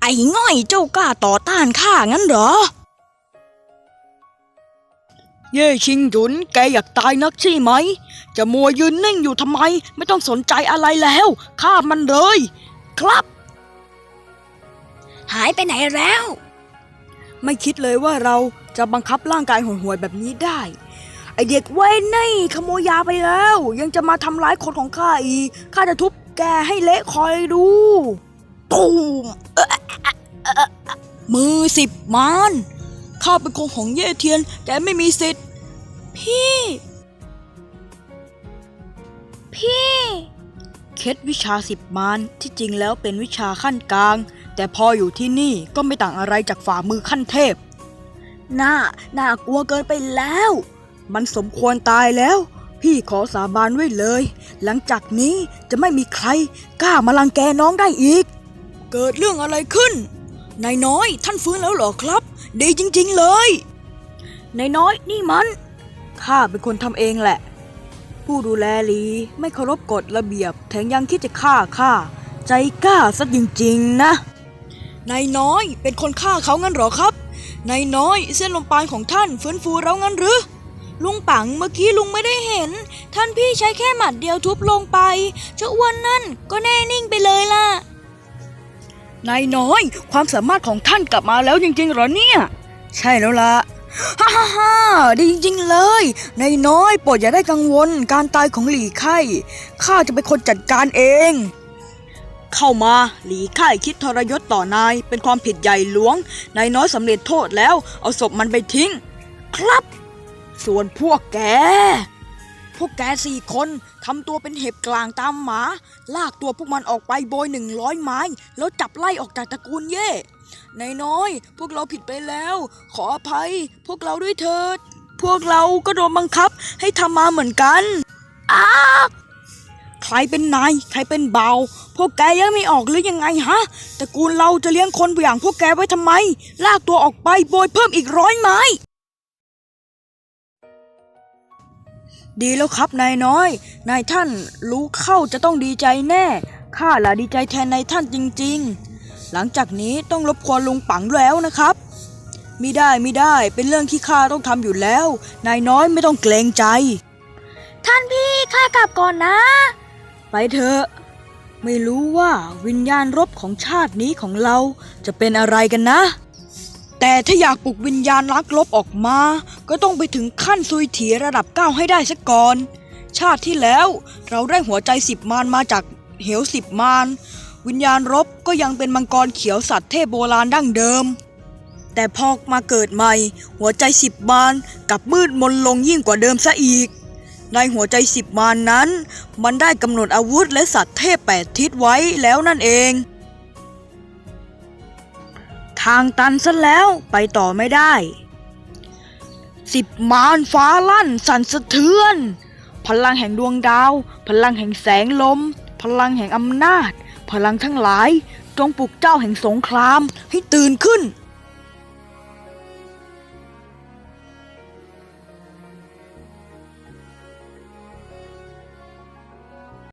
ไอ้ง่อยเจ้ากล้าต่อต้านข้างั้นเหรอ เย่ชิงหยุนแกอยากตายนักใช่ไหม จะมัวยืนนิ่งอยู่ทำไม ไม่ต้องสนใจอะไรแล้วฆ่ามันเลย ครับ หายไปไหนแล้ว ไม่คิดเลยว่าเราจะบังคับร่างกายห่วยๆแบบนี้ได้ ไอเด็กเว้ยนี่ขโมยยาไปแล้ว ยังจะมาทำร้ายคนของข้าอีกข้าจะทุบแกให้เละคอยดู ตูมมือสิบมานข้าเป็นคนของเย่เทียน แกไม่มีสิทธิ์ พี่ พี่ เคล็ดวิชาสิบมานที่จริงแล้วเป็นวิชาขั้นกลาง แต่พออยู่ที่นี่ก็ไม่ต่างอะไรจากฝ่ามือขั้นเทพ น่า น่ากลัวเกินไปแล้ว มันสมควรตายแล้ว พี่ขอสาบานไว้เลย หลังจากนี้จะไม่มีใคร กล้ามาลังแกน้องได้อีก เกิดเรื่องอะไรขึ้น นายน้อยท่านฟื้นแล้วเหรอครับ ดีจริง ๆ เลย นายน้อยนี่มัน ข้าเป็นคนทำเองแหละ ผู้ดูแลลีไม่เคารพกฎระเบียบ แถมยังคิดจะฆ่าข้าใจกล้าซะจริง ๆ นะ นายน้อยเป็นคนฆ่าเขางั้นเหรอครับ นายน้อยเส้นลมปานของท่านฟื้นฟูแล้วงั้นหรือลุงปังเมื่อกี้ลุงไม่ได้เห็น ท่านพี่ใช้แค่หมัดเดียวทุบลงไปเจ้าอ้วนนั่นก็แน่นิ่งไปเลยล่ะ นายน้อย ความสามารถของท่านกลับมาแล้วจริงๆเหรอเนี่ย ใช่แล้วล่ะฮ่าฮ่าฮ่าดีจริง ๆ เลย นายน้อยโปรดอย่าได้กังวลการตายของหลี่ไข่ข้าจะเป็นคนจัดการเอง เข้ามาหลีไข่คิดทรยศต่อนายเป็นความผิดใหญ่หลวง นายน้อยสำเร็จโทษแล้ว เอาศพมันไปทิ้ง ครับ ส่วนพวกแก พวกแกสี่คนทำตัวเป็นเห็บกลางตามหมา ลากตัวพวกมันออกไปโบยหนึ่งร้อยไม้ แล้วจับไล่ออกจากตระกูลเย่นายน้อย พวกเราผิดไปแล้ว ขออภัย พวกเราด้วยเถิด พวกเราก็โดนบังคับให้ทำมาเหมือนกันอ้าใครเป็นนาย ใครเป็นเบา พวกแกยังไม่ออกหรือยังไงฮะตระกูลเราจะเลี้ยงคนอย่างพวกแกไว้ทำไม ลากตัวออกไปโบยเพิ่มอีกร้อยไม้ ดีแล้วครับนายน้อย นายท่านรู้เข้าจะต้องดีใจแน่ ข้าล่ะดีใจแทนนายท่านจริง ๆ หลังจากนี้ต้องรบกวนลุงปังแล้วนะครับมิได้มิได้เป็นเรื่องที่ข้าต้องทำอยู่แล้ว นายน้อยไม่ต้องเกรงใจ ท่านพี่ข้ากลับก่อนนะ ไปเถอะไม่รู้ว่าวิญญาณรบของชาตินี้ของเราจะเป็นอะไรกันนะ แต่ถ้าอยากปลุกวิญญาณรักลบออกมา ก็ต้องไปถึงขั้นซุยเถียระดับเก้าให้ได้ซะก่อน ชาติที่แล้วเราได้หัวใจสิบมารมาจากเหวสิบมารวิญญาณรบก็ยังเป็นมังกรเขียวสัตว์เทพโบราณดั้งเดิม แต่พอมาเกิดใหม่ หัวใจสิบมารกับมืดมนลงยิ่งกว่าเดิมซะอีก ในหัวใจสิบมารนนั้น มันได้กำหนดอาวุธและสัตว์เทพแปดทิศไว้แล้วนั่นเอง ทางตันซะแล้วไปต่อไม่ได้ สิบมารฟ้าลั่น สั่นสะเทือน พลังแห่งดวงดาว พลังแห่งแสงลม พลังแห่งอำนาจ พลังทั้งหลายจงปลุกเจ้าแห่งสงครามให้ตื่นขึ้น